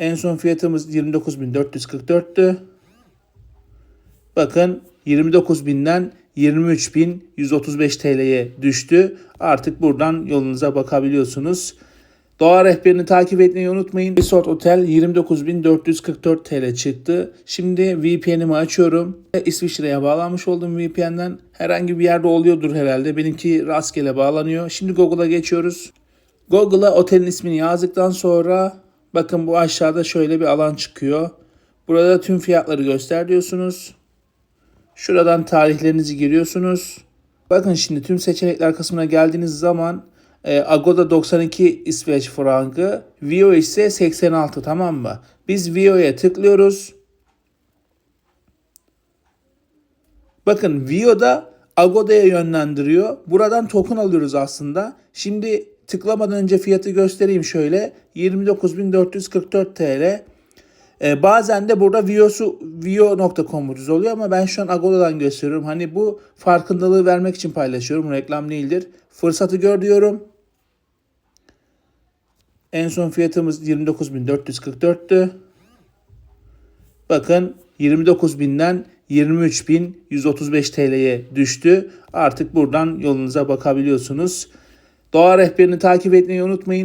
En son fiyatımız 29.444'tü. Bakın 29.000'den 23.135 TL'ye düştü. Artık buradan yolunuza bakabiliyorsunuz. Doğa rehberini takip etmeyi unutmayın. Resort Otel 29.444 TL çıktı. Şimdi VPN'imi açıyorum. İsviçre'ye bağlanmış oldum VPN'den. Herhangi bir yerde oluyordur herhalde. Benimki rastgele bağlanıyor. Şimdi Google'a geçiyoruz. Google'a otelin ismini yazdıktan sonra bakın bu aşağıda şöyle bir alan çıkıyor. Burada tüm fiyatları göster diyorsunuz. Şuradan tarihlerinizi giriyorsunuz. Bakın şimdi tüm seçenekler kısmına geldiğiniz zaman e, Agoda 92 İsveç frangı, Vio ise 86 tamam mı? Biz Vio'ya tıklıyoruz. Bakın Vio'da Agoda'ya yönlendiriyor. Buradan token alıyoruz aslında. Şimdi tıklamadan önce fiyatı göstereyim şöyle. 29.444 TL. Ee, bazen de burada Vio'su Vio.com ucuz oluyor ama ben şu an Agoda'dan gösteriyorum. Hani bu farkındalığı vermek için paylaşıyorum. Reklam değildir. Fırsatı gör diyorum. En son fiyatımız 29.444'tü. Bakın 29.000'den 23.135 TL'ye düştü. Artık buradan yolunuza bakabiliyorsunuz. Doğa rehberini takip etmeyi unutmayın.